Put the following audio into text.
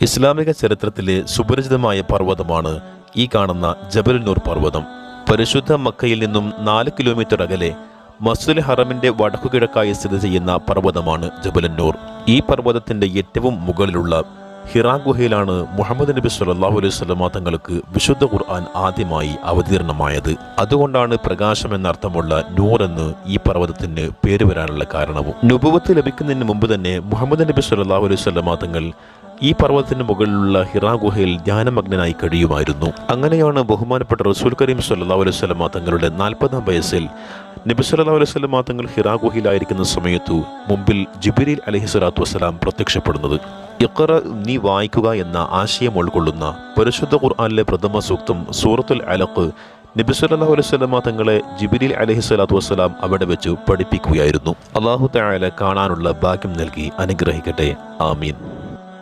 ഇസ്ലാമിക ചരിത്രത്തിലെ സുപരിചിതമായ പർവതമാണ് ഈ കാണുന്ന ജബലുന്നൂർ പർവതം. പരിശുദ്ധ മക്കയിൽ നിന്നും നാല് കിലോമീറ്റർ അകലെ മസ്ജിദുൽ ഹറമിന്റെ വടക്കുകിഴക്കായി സ്ഥിതി ചെയ്യുന്ന പർവതമാണ് ജബലന്നൂർ. ഈ പർവതത്തിന്റെ ഏറ്റവും മുകളിലുള്ള ഹിറാ ഗുഹയിലാണ് മുഹമ്മദ് നബി സല്ലാഹു അലൈഹി വസല്ലമ തങ്ങൾക്ക് വിശുദ്ധ ഖുർആൻ ആദ്യമായി അവതീർണമായത്. അതുകൊണ്ടാണ് പ്രകാശം എന്നർത്ഥമുള്ള നൂർ എന്ന് ഈ പർവതത്തിന് പേര് വരാനുള്ള കാരണവും. നുപുവത്ത് ലഭിക്കുന്നതിന് മുമ്പ് തന്നെ മുഹമ്മദ് നബി സല്ലാഹു അലൈഹി വസല്ലമ തങ്ങൾ ഈ പർവതത്തിന് മുകളിലുള്ള ഹിറാ ഗുഹയിൽ ധ്യാനമഗ്നനായി കഴിയുമായിരുന്നു. അങ്ങനെയാണ് ബഹുമാനപ്പെട്ട റസൂൽ കരീം സല്ലാ അലൈഹി വസല്ലമ തങ്ങളുടെ നാൽപ്പതാം വയസ്സിൽ നബി സല്ലാ അലൈഹി വസല്ലമ തങ്ങൾ ഹിറാ ഗുഹയിലായിരിക്കുന്ന സമയത്തു മുമ്പിൽ ജിബിരിൽ അലഹി സ്വലാത്തു വസ്സലാം പ്രത്യക്ഷപ്പെടുന്നത്. ഇഖറ നീ വായിക്കുക എന്ന ആശയം ഉൾക്കൊള്ളുന്ന പരിശുദ്ധ ഖുർആാനിലെ പ്രഥമ സൂക്തം സൂറത്തുൽ അലഖ് നബി സല്ലാ അലൈഹി വസല്ലമ തങ്ങളെ ജിബിരിൽ അലഹി സ്വലാത്തു വസ്സലാം അവിടെ വെച്ച് പഠിപ്പിക്കുകയായിരുന്നു. അള്ളാഹു തആല കാണാനുള്ള ഭാഗ്യം നൽകി അനുഗ്രഹിക്കട്ടെ. ആമീൻ.